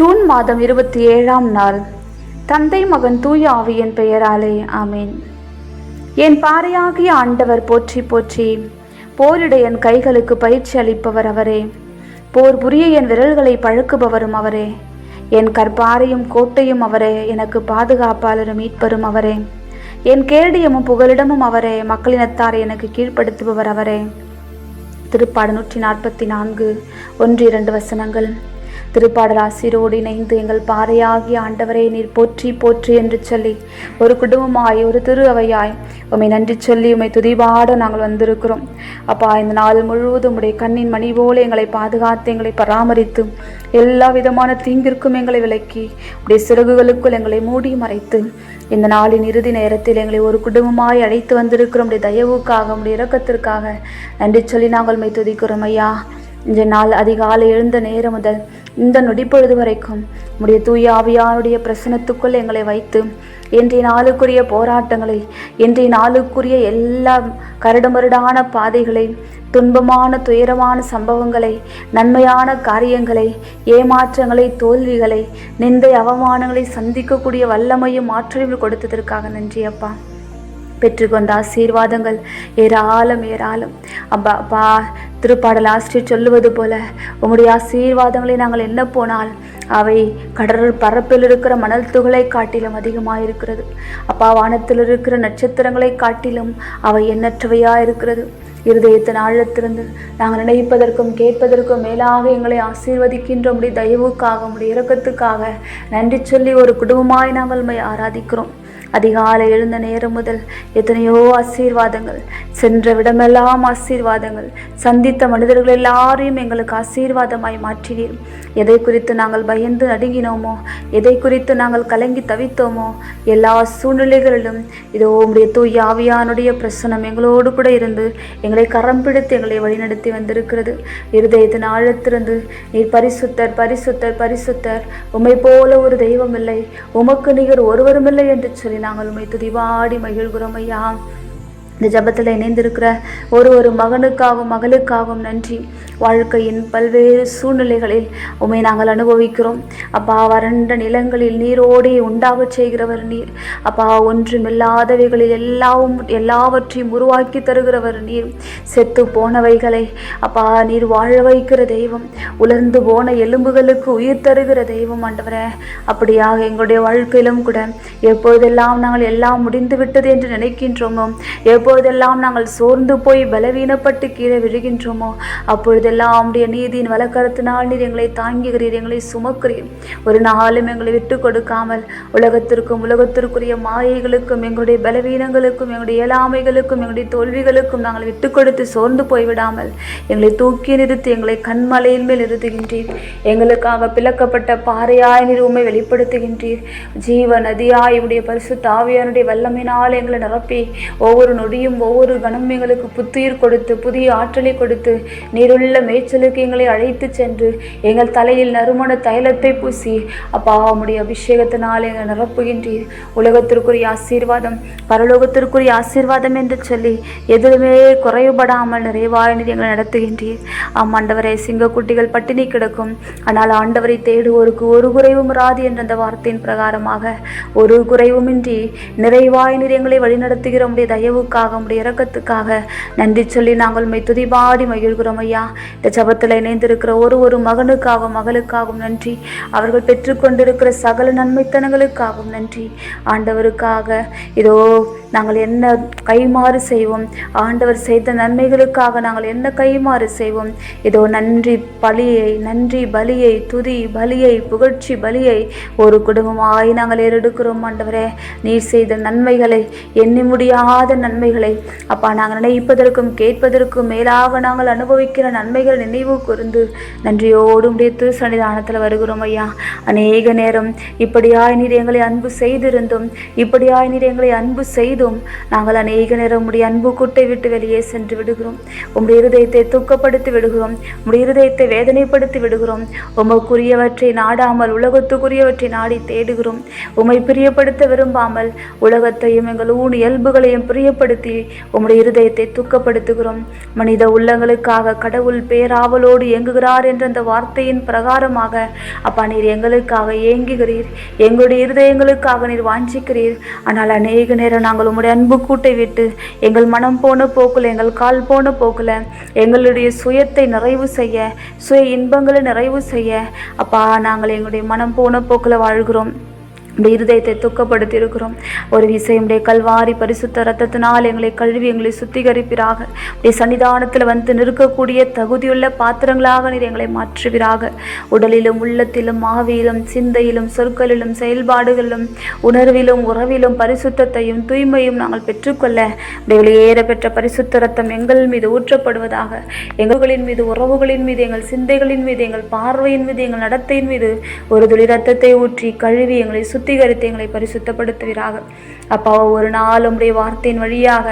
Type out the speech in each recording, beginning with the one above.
June மாதம் இருபத்தி ஏழாம் நாள். தந்தை மகன் தூய ஆவியின் பெயராலே ஆமேன். என் பாறையாகிய ஆண்டவர் போற்றி போற்றி. போரிட என் கைகளுக்கு பயிற்சி அளிப்பவர் அவரே. போர் புரிய என் விரல்களை பழக்குபவரும் அவரே. என் கற்பாரையும் கோட்டையும் அவரே எனக்கு பாதுகாப்பாளரும் மீட்பரும் அவரே. என் கேடியமும் புகலிடமும் அவரே மக்களினத்தாரை எனக்கு கீழ்ப்படுத்துபவர் அவரே. திருப்பாடு நூற்றி நாற்பத்தி நான்கு ஒன்று இரண்டு வசனங்கள். திருப்பாடலாசிரோடு இணைந்து எங்கள் பாறையாகிய ஆண்டவரை நீர் போற்றி போற்றி என்று சொல்லி ஒரு குடும்பமாய் ஒரு திரு அவையாய் உம்மை நன்றி சொல்லி உம்மை துதிபாட நாங்கள் வந்திருக்கிறோம். அப்பா இந்த நாள் முழுவதும் உடைய கண்ணின் மணி போல எங்களை பாதுகாத்து எங்களை பராமரித்து எல்லா விதமான தீங்கிற்கும் எங்களை விலக்கி உடைய சிறகுகளுக்குள் எங்களை மூடி மறைத்து இந்த நாளின் இறுதி நேரத்தில் எங்களை ஒரு குடும்பமாய் அழைத்து வந்திருக்கிறோம். உடைய தயவுக்காக உடைய இரக்கத்திற்காக நன்றி சொல்லி நாங்கள் உண்மை துதிக்கிறோம் ஐயா. இந்த நாள் அதிகாலை எழுந்த நேரம் முதல் இந்த நொடிப்பொழுது வரைக்கும் உடைய தூய ஆவியானுடைய பிரசனத்துக்குள் எங்களை வைத்து இன்றைய நாளுக்குரிய போராட்டங்களை இன்றைய நாளுக்குரிய எல்லா கரடுமருடான பாதைகளை துன்பமான துயரமான சம்பவங்களை நன்மையான காரியங்களை ஏமாற்றங்களை தோல்விகளை நிந்தை அவமானங்களை சந்திக்கக்கூடிய வல்லமையும் ஆற்றலையும் கொடுத்ததற்காக நன்றி அப்பா. பெற்றுக்கொண்ட ஆசீர்வாதங்கள் ஏராளம் ஏராளம். அப்பா அப்பா திருப்பாடல் ஆசிரியர் சொல்லுவது போல உங்களுடைய ஆசீர்வாதங்களை நாங்கள் என்ன போனால் அவை கடல் பரப்பில் இருக்கிற மணல் துகளை காட்டிலும் அதிகமாக இருக்கிறது அப்பா வானத்தில் இருக்கிற நட்சத்திரங்களை காட்டிலும் அவை எண்ணற்றவையாக இருக்கிறது. இருதயத்தின் ஆழத்திலிருந்து நாங்கள் நினைப்பதற்கும் கேட்பதற்கும் மேலாக எங்களை ஆசீர்வதிக்கின்ற உடைய தயவுக்காக உடைய இறக்கத்துக்காக நன்றி சொல்லி ஒரு குடும்பமாய் நாங்கள் ஆராதிக்கிறோம். அதிகாலை எழுந்த நேரம் முதல் எத்தனையோ ஆசீர்வாதங்கள் சென்ற விடமெல்லாம் ஆசீர்வாதங்கள். சந்தித்த மனிதர்கள் எல்லாரையும் எங்களுக்கு ஆசீர்வாதமாய் மாற்றினீர். எதை குறித்து நாங்கள் பயந்து நடுங்கினோமோ எதை குறித்து நாங்கள் கலங்கி தவித்தோமோ எல்லா சூழ்நிலைகளிலும் இதோ உடைய தூய் ஆவியானுடைய பிரசனம் எங்களோடு கூட இருந்து எங்களை கரம் பிடித்து எங்களை வழிநடத்தி வந்திருக்கிறது. இருதயத்தின் ஆழத்திலிருந்து நீர் பரிசுத்தர் பரிசுத்தர் பரிசுத்தர். உமை போல ஒரு தெய்வம் இல்லை உமக்கு நிகர் ஒருவரும் இல்லை என்று சொல்லி நாங்கள் உண்மை துதிவாடி மகிழ்கிறோம் ஐயா. இந்த ஜபத்தில் இணைந்திருக்கிற ஒரு ஒரு மகனுக்காகவும் மகளுக்காகவும் நன்றி. வாழ்க்கையின் பல்வேறு சூழ்நிலைகளில் உண்மை நாங்கள் அனுபவிக்கிறோம். அப்பா வறண்ட நிலங்களில் நீரோடே உண்டாகச் செய்கிறவர் நீர். அப்பா ஒன்றுமில்லாதவைகளில் எல்லாவும் எல்லாவற்றையும் உருவாக்கி தருகிறவர் நீர். செத்து போனவைகளை அப்பா நீர் வாழ வைக்கிற தெய்வம். உலர்ந்து போன எலும்புகளுக்கு உயிர் தருகிற தெய்வம் ஆண்டவரே. அப்படியாக எங்களுடைய வாழ்க்கையிலும் கூட எப்போதெல்லாம் நாங்கள் எல்லாம் முடிந்து விட்டது என்று நினைக்கின்றோமோ எப்பொழுதெல்லாம் நாங்கள் சோர்ந்து போய் பலவீனப்பட்டு கீழே விழுகின்றோமோ அப்பொழுதெல்லாம் உடைய நீதியின் வழக்கரத்தினால் நீர் எங்களை தாங்குகிறீர் எங்களை சுமக்கிறீர். ஒரு நாளும் எங்களை விட்டு கொடுக்காமல் உலகத்திற்கும் உலகத்திற்குரிய மாயைகளுக்கும் எங்களுடைய பலவீனங்களுக்கும் எங்களுடைய இயலாமைகளுக்கும் எங்களுடைய தோல்விகளுக்கும் நாங்கள் விட்டு கொடுத்து சோர்ந்து போய்விடாமல் எங்களை தூக்கி நிறுத்தி எங்களை கண்மலையின் மேல் நிறுத்துகின்றீர். எங்களுக்காக பிளக்கப்பட்ட பாறையாய் நீர் உண்மை வெளிப்படுத்துகின்றீர். ஜீவ நதியாய் உடைய பரிசு தாவியானுடைய வல்லமினால் எங்களை நிரப்பி ஒவ்வொரு நொடி நொடியும் ஒவ்வொரு கணமும் எங்களுக்கு புத்துயிர் கொடுத்து புதிய ஆற்றலை கொடுத்து நீருள்ள மேய்ச்சலுக்கு எங்களை அழைத்து சென்று எங்கள் தலையில் நறுமண தைலத்தை பூசி அப்பா உடைய அபிஷேகத்தினால் எங்களை நிரப்புகின்றீர். உலகத்திற்குரிய ஆசீர்வாதம் பரலோகத்திற்குரிய ஆசீர்வாதம் என்று சொல்லி எதுவுமே குறைவுபடாமல் நிறைவாய் எங்களை நடத்துகின்றீர். ஆம் ஆண்டவரே சிங்கக்குட்டிகள் பட்டினி கிடக்கும். ஆனால் ஆண்டவரை தேடுவோருக்கு ஒரு குறைவும் ராது என்ற அந்த வார்த்தையின் பிரகாரமாக ஒரு குறைவுமின்றி நிறைவாய் நீர் எங்களை வழிநடத்துகிற உடைய தயவுக்காக உடைய இரக்கத்துக்காக நன்றி சொல்லி நாங்கள் மை துதிபாடி மகிழ்கிறோம் ஐயா. இந்த ஜபத்தில் இணைந்திருக்கிற ஒரு ஒரு மகனுக்காகவும் மகளுக்காகவும் நன்றி. அவர்கள் பெற்றுக்கொண்டிருக்கிற சகல நன்மைத்தனங்களுக்காகவும் நன்றி. ஆண்டவருக்காக இதோ நாங்கள் என்ன கைமாறு செய்வோம்? ஆண்டவர் செய்த நன்மைகளுக்காக நாங்கள் என்ன கைமாறு செய்வோம்? இதோ நன்றி பலியை நன்றி பலியை துதி பலியை புகழ்ச்சி பலியை ஒரு குடும்பமாய் நாங்கள் ஏறெடுக்கிறோம் ஆண்டவரே. நீர் செய்த நன்மைகளை எண்ணி முடியாத நன்மைகளை அப்பா நாங்கள் நினைப்பதற்கும் கேட்பதற்கும் மேலாக நாங்கள் அனுபவிக்கிற நன்மைகள் நினைவு கூர்ந்து நன்றியோடு உடைய திருசன்னிதானத்தில் வருகிறோம் ஐயா. அநேக நேரம் இப்படியாய் நீர் எங்களை அன்பு செய்திருந்தும் இப்படியாய் நீர் எங்களை அன்பு செய்து செய்தும் நாங்கள் அநேக நேரம் உடைய அன்பு கூட்டை விட்டு வெளியே சென்று விடுகிறோம். உம்முடைய இருதயத்தை துக்கப்படுத்தி விடுகிறோம். உம்முடைய இருதயத்தை வேதனைப்படுத்தி விடுகிறோம். உமக்குரியவற்றை நாடாமல் உலகத்துக்குரியவற்றை நாடி தேடுகிறோம். உமை பிரியப்படுத்த விரும்பாமல் உலகத்தையும் எங்கள் ஊன் இயல்புகளையும் பிரியப்படுத்தி உம்முடைய இருதயத்தை துக்கப்படுத்துகிறோம். மனித உள்ளங்களுக்காக கடவுள் பேராவலோடு இயங்குகிறார் என்ற அந்த வார்த்தையின் பிரகாரமாக அப்பா நீர் எங்களுக்காக ஏங்குகிறீர். எங்களுடைய இருதயங்களுக்காக நீர் வாஞ்சிக்கிறீர். ஆனால் அநேக நேரம் நாங்கள் உம்முடைய அன்பு கூட்டை விட்டு எங்கள் மனம் போன போக்கில் எங்கள் கால் போன போக்கில் எங்களுடைய சுயத்தை நிறைவு செய்ய சுய இன்பங்களை நிறைவு செய்ய. அப்பா நாங்கள் எங்களுடைய மனம் போன போக்கில் வாழ்கிறோம். இந்த இருதயத்தை துக்கப்படுத்தி இருக்கிறோம் ஒரு விசையுடைய கல்வாரி பரிசுத்த ரத்தத்தினால் எங்களை கழுவி எங்களை சுத்திகரிப்பிறாக உடைய சன்னிதானத்தில் வந்து நிற்கக்கூடிய தகுதியுள்ள பாத்திரங்களாக நீர் எங்களை மாற்றுவீராக. உடலிலும் உள்ளத்திலும் ஆவியிலும் சிந்தையிலும் சொற்களிலும் செயல்பாடுகளிலும் உணர்விலும் உறவிலும் பரிசுத்தத்தையும் தூய்மையும் நாங்கள் பெற்றுக்கொள்ள வெளியேற பெற்ற பரிசுத்த ரத்தம் எங்கள் மீது ஊற்றப்படுவதாக. எங்களின் மீது உறவுகளின் மீது எங்கள் சிந்தைகளின் மீது எங்கள் பார்வையின் மீது எங்கள் நடத்தையின் மீது ஒரு துளி ரத்தத்தை ஊற்றி கழுவி எங்களை சுத்திகரித்து எங்களை பரிசுத்தப்படுத்துவீராக. அப்பா ஒரு நாள் உம்முடைய வார்த்தையின் வழியாக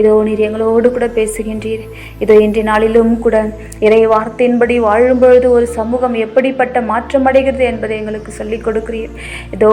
இதோ நீர் எங்களோடு கூட பேசுகின்றீர். இதோ இன்றைய நாளிலும் கூட இறை வார்த்தையின்படி வாழும் பொழுது ஒரு சமூகம் எப்படிப்பட்ட மாற்றம் அடைகிறது என்பதை எங்களுக்கு சொல்லிக் கொடுக்கிறீர். இதோ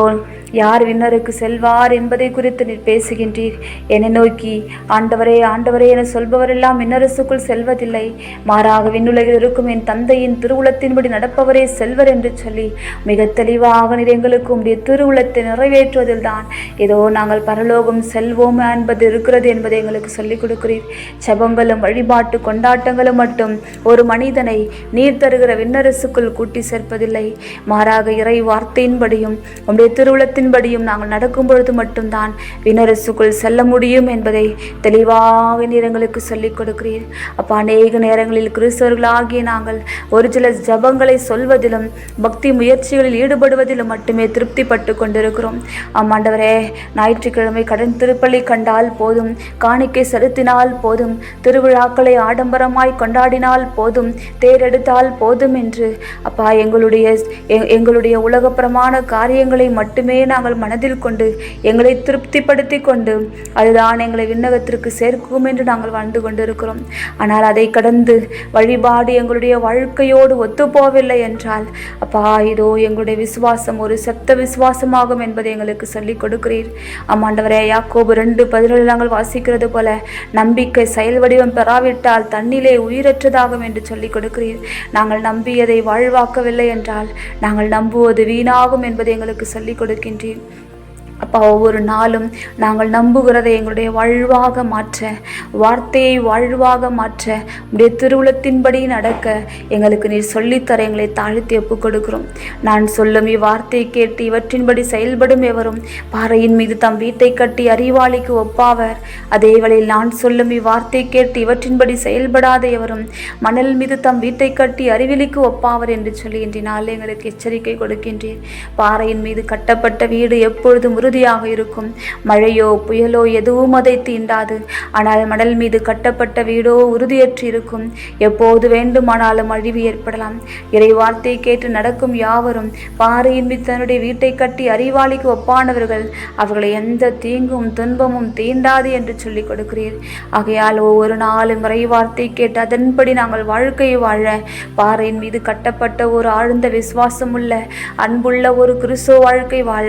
யார் விண்ணருக்கு செல்வார் என்பதை குறித்து நீர் பேசுகின்றீர். என்னை நோக்கி ஆண்டவரே ஆண்டவரே என சொல்பவரெல்லாம் விண்ணரசுக்குள் செல்வதில்லை. மாறாக விண்ணுலகில் இருக்கும் என் தந்தையின் திருவுளத்தின்படி நடப்பவரே செல்வர் என்று சொல்லி மிக தெளிவாக நீர் எங்களுக்கு உடைய திருவுளத்தை நிறைவேற்றுவதில் தான் ஏதோ நாங்கள் பரலோகம் செல்வோம் என்பது இருக்கிறது என்பதை எங்களுக்கு சொல்லிக் கொடுக்கிறீர். செபங்களும் வழிபாட்டு கொண்டாட்டங்களும் மட்டும் ஒரு மனிதனை நீர் தருகிற விண்ணரசுக்குள் கூட்டி சேர்ப்பதில்லை. மாறாக இறை வார்த்தையின்படியும் உடைய திருவுளத்தை திருவுளத்தின்படியும் நாங்கள் நடக்கும் பொழுது மட்டும்தான் வினரசுக்குள் செல்ல முடியும் என்பதை தெளிவாக நேரங்களுக்கு சொல்லிக் கொடுக்கிறீர். அப்போ அநேக நேரங்களில் கிறிஸ்தவர்களாகிய நாங்கள் ஒரு சில ஜபங்களை சொல்வதிலும் பக்தி முயற்சிகளில் ஈடுபடுவதிலும் மட்டுமே திருப்திப்பட்டு கொண்டிருக்கிறோம். ஆமாண்டவரே ஞாயிற்றுக்கிழமை கடன் திருப்பலி கண்டால் போதும் காணிக்கை செலுத்தினால் போதும் திருவிழாக்களை ஆடம்பரமாய் கொண்டாடினால் போதும் தேரெடுத்தால் போதும் என்று அப்பா எங்களுடைய எங்களுடைய உலகப்புறமான காரியங்களை மட்டுமே நாங்கள் மனதில் கொண்டு எங்களை திருப்திப்படுத்தி கொண்டு அதுதான் எங்களை விண்ணகத்திற்கு சேர்க்கும் என்று நாங்கள் வாழ்ந்து கொண்டிருக்கிறோம். ஆனால் அதை கடந்து வழிபாடு எங்களுடைய வாழ்க்கையோடு ஒத்துப்போவில்லை என்றால் அப்பா இதோ எங்களுடைய விசுவாசம் ஒரு செத்த விசுவாசமாகும் என்பதை எங்களுக்கு சொல்லிக் கொடுக்கிறீர். ஆமாண்டவரே யாக்கோபு ரெண்டு பதினேழு நாங்கள் வாசிக்கிறது போல நம்பிக்கை செயல் வடிவம் பெறாவிட்டால் தன்னிலே உயிரற்றதாகும் என்று சொல்லிக் கொடுக்கிறீர். நாங்கள் நம்பியதை வாழ்வாக்கவில்லை என்றால் நாங்கள் நம்புவது வீணாகும் என்பதை எங்களுக்கு சொல்லிக் 19 அப்பா ஒவ்வொரு நாளும் நாங்கள் நம்புகிறதை எங்களுடைய வாழ்வாக மாற்ற வார்த்தையை வாழ்வாக மாற்ற உடைய திருவுளத்தின்படி நடக்க எங்களுக்கு நீர் சொல்லித்தர எங்களை தாழ்த்தி ஒப்புக் கொடுக்கிறோம். நான் சொல்லும் இவ்வார்த்தையை கேட்டு இவற்றின்படி செயல்படும் எவரும் பாறையின் மீது தம் வீட்டை கட்டி அறிவாளிக்கு ஒப்பாவர். அதே வேளையில் நான் சொல்லும் இவ்வார்த்தை கேட்டு இவற்றின்படி செயல்படாத எவரும் மணல் மீது தம் வீட்டை கட்டி அறிவிலிக்கு ஒப்பாவர் என்று சொல்லி இன்றினால் எங்களுக்கு எச்சரிக்கை கொடுக்கின்றேன் பாறையின் மீது கட்டப்பட்ட வீடு எப்பொழுதும் ஒரு உறுதியாக இருக்கும். மழையோ புயலோ எதுவும் அதை தீண்டாது. ஆனால் மணல் மீது கட்டப்பட்ட வீடோ உறுதியற்று இருக்கும் எப்போது வேண்டுமானாலும் அழிவு ஏற்படலாம். இறை வார்த்தை கேட்டு நடக்கும் யாவரும் பாறையின் மீது தன்னுடைய வீட்டை கட்டி அறிவாளிக்கு ஒப்பானவர்கள் அவர்களை எந்த தீங்கும் துன்பமும் தீண்டாது என்று சொல்லிக் கொடுக்கிறீர். ஆகையால் ஒவ்வொரு நாளும் இறை வார்த்தை கேட்டு அதன்படி நாங்கள் வாழ்க்கையை வாழ பாறையின் மீது கட்டப்பட்ட ஒரு ஆழ்ந்த விசுவாசம் உள்ள அன்புள்ள ஒரு கிறிஸ்துவ வாழ்க்கை வாழ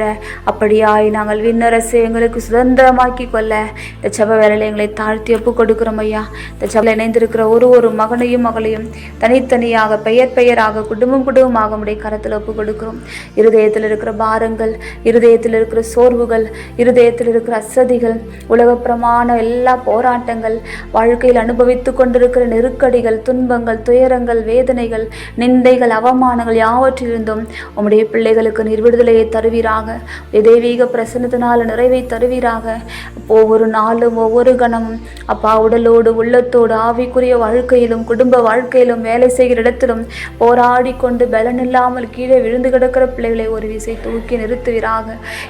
அப்படியாய் நாங்கள் விண்ணரசு எங்களுக்கு சுதந்திரமாக்கி கொள்ள இந்த செப வேலையில் எங்களை தாழ்த்தி ஒப்பு கொடுக்கிறோம் ஐயா. இந்த செபல இணைந்திருக்கிற ஒரு ஒரு மகனையும் மகளையும் தனித்தனியாக பெயர் பெயராக குடும்பம் குடும்பமாக உடைய கரத்தில் ஒப்பு கொடுக்கிறோம். இருதயத்தில் இருக்கிற பாரங்கள் இருதயத்தில் இருக்கிற சோர்வுகள் இருதயத்தில் இருக்கிற அசதிகள் உலகப்பிரமாண எல்லா போராட்டங்கள் வாழ்க்கையில் அனுபவித்து கொண்டிருக்கிற நெருக்கடிகள் துன்பங்கள் துயரங்கள் வேதனைகள் நிந்தைகள் அவமானங்கள் யாவற்றிலிருந்தும் உம்முடைய பிள்ளைகளுக்கு நிர்விடுதலையை தருவீராக. தெய்வீக பிரசன்னத்தினால் நிறைவை தருவீராக ஒவ்வொரு நாளும் ஒவ்வொரு கணமும் அப்பா உடலோடு உள்ளத்தோடு ஆவிக்குரிய வாழ்க்கையிலும் குடும்ப வாழ்க்கையிலும் வேலை செய்கிற இடத்திலும் போராடி கொண்டு பலனில்லாமல் கீழே விழுந்து கிடக்கிற பிள்ளைகளை ஒரு விசை தூக்கி நிறுத்துவீராக.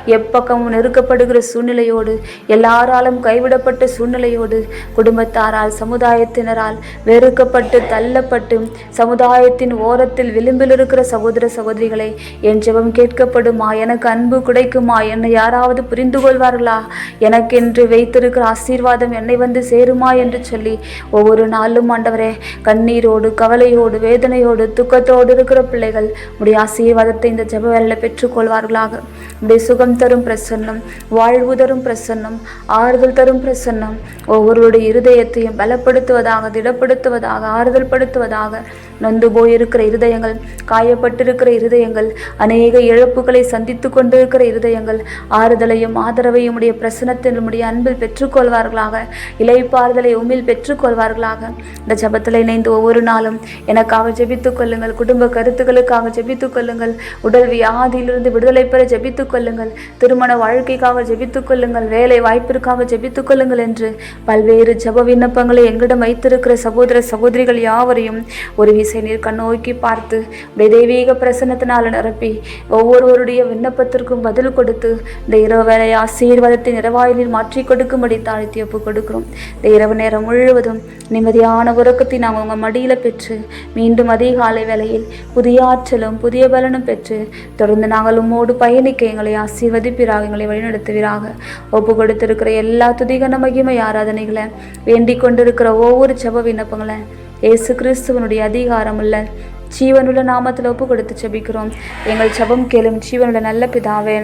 எப்பக்கமும் நெருக்கப்படுகிற சூழ்நிலையோடு எல்லாராலும் கைவிடப்பட்ட சூழ்நிலையோடு குடும்பத்தாரால் சமுதாயத்தினரால் வெறுக்கப்பட்டு தள்ளப்பட்டு சமுதாயத்தின் ஓரத்தில் விளிம்பில் இருக்கிற சகோதர சகோதரிகளை என் ஜெபம் கேட்கப்படுமா? எனக்கு அன்பு கிடைக்குமா? என்னை யாராவது புரிந்து கொள்வார்களா எனக்கென்று வைத்திருக்கிற ஆசீர்வாதம் என்னை வந்து சேருமா என்று சொல்லி ஒவ்வொரு நாளும் ஆண்டவரே கண்ணீரோடு கவலையோடு வேதனையோடு துக்கத்தோடு இருக்கிற பிள்ளைகள் உடைய ஆசீர்வாதத்தை இந்த ஜப வேலையில் பெற்றுக்கொள்வார்களாக. உடைய சுகம் தரும் பிரசன்னம் வாழ்வு தரும் பிரசன்னம் ஆறுதல் தரும் பிரசன்னம் ஒவ்வொருடைய இருதயத்தையும் பலப்படுத்துவதாக திடப்படுத்துவதாக ஆறுதல் படுத்துவதாக நொந்து போயிருக்கிற இருதயங்கள் காயப்பட்டிருக்கிற இருதயங்கள் அநேக இழப்புகளை சந்தித்து கொண்டிருக்கிற இருதயங்கள் ஆறுதலையும் ஆதரவையும் உடைய பிரசனத்தில் அன்பில் பெற்றுக்கொள்வார்களாக இலைப்பாறுதலை உமிழ் பெற்றுக்கொள்வார்களாக. இந்த ஜபத்தில் இணைந்து ஒவ்வொரு நாளும் எனக்காக ஜெபித்துக் கொள்ளுங்கள் குடும்ப கருத்துக்களுக்காக ஜெபித்துக் கொள்ளுங்கள் உடல் வியாதியிலிருந்து விடுதலை பெற ஜெபித்துக் கொள்ளுங்கள் திருமண வாழ்க்கைக்காக ஜெபித்துக் கொள்ளுங்கள் வேலை வாய்ப்பிற்காக ஜெபித்துக் கொள்ளுங்கள் என்று பல்வேறு ஜப விண்ணப்பங்களை எங்களிடம் வைத்திருக்கிற சகோதர சகோதரிகள் யாவரையும் ஒரு விச நீர் கண்ணோக்கி பார்த்து உடைய தெய்வீக பிரசன்னத்தினால் நிரப்பி ஒவ்வொருவருடைய விண்ணப்பத்திற்கும் பதில் கொடுத்து இந்த இரவு வேலை ஆசீர்வாதத்தை நிறைவாயிலில் மாற்றி கொடுக்கும்படி தாழ்த்தி ஒப்பு கொடுக்கிறோம். இந்த இரவு நேரம் முழுவதும் நிம்மதியான உறக்கத்தை நாங்கள் உங்கள் மடியில் பெற்று மீண்டும் அதிகாலை வேளையில் புதிய ஆற்றலும் புதிய பலனும் பெற்று தொடர்ந்து நாங்கள் உம்மோடு பயணிக்க எங்களை ஆசீர்வதிப்பிறாக எங்களை வழிநடத்துவீராக. ஒப்பு கொடுத்திருக்கிற எல்லா துதிகன மகிமை ஆராதனைகளை வேண்டிக் கொண்டிருக்கிற ஒவ்வொரு ஜெப விண்ணப்பங்களை இயேசு கிறிஸ்துவனுடைய அதிகாரமுள்ள ஜீவனுள்ள நாமத்தில் ஒப்பு கொடுத்து செபிக்கிறோம் எங்கள் சபம் கேளும் ஜீவனுள்ள நல்ல பிதாவே.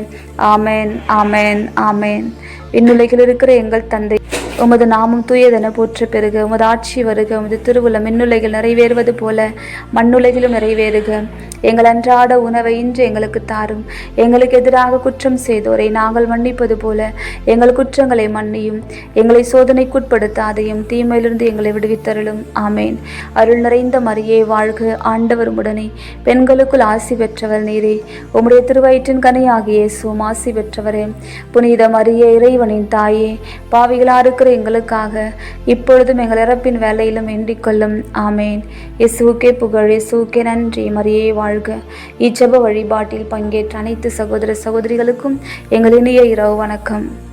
ஆமேன் ஆமேன் ஆமேன். விண்ணுலகில் இருக்கிற எங்கள் தந்தை உமது நாமம் தூயதென போற்ற பெருக உமது ஆட்சி வருக உமது திருவுள்ள மின்னுலகில் நிறைவேறுவது போல மண்ணுலகிலும் நிறைவேறுக. எங்கள் அன்றாட உணவை இன்று எங்களுக்கு தாரும். எங்களுக்கு எதிராக குற்றம் செய்தோரை நாங்கள் மன்னிப்பது போல எங்கள் குற்றங்களை மன்னியும். எங்களை சோதனைக்குட்படுத்தாதையும் தீமையிலிருந்து எங்களை விடுவித்தருளும். ஆமேன். அருள் நிறைந்த மரியே வாழ்க ஆண்டவர் உடனே பெண்களுக்குள் ஆசி பெற்றவர் நீரே. உம்முடைய திருவயிற்றின் கனியாகிய இயேசுவும் ஆசி பெற்றவரே. புனித மரியே இறைவனின் தாயே பாவிகளா இருக்கிற எங்களுக்காக இப்பொழுதும் எங்கள் இறப்பின் வேலையிலும் எண்டிக்கொள்ளும் ஆமேன். இயேசுவுக்கே புகழ் இயேசுவுக்கே நன்றி. மரியே வாழ்க. இச்சப வழிபாட்டில் பங்கேற்ற அனைத்து சகோதர சகோதரிகளுக்கும் எங்கள் இனிய இரவு வணக்கம்.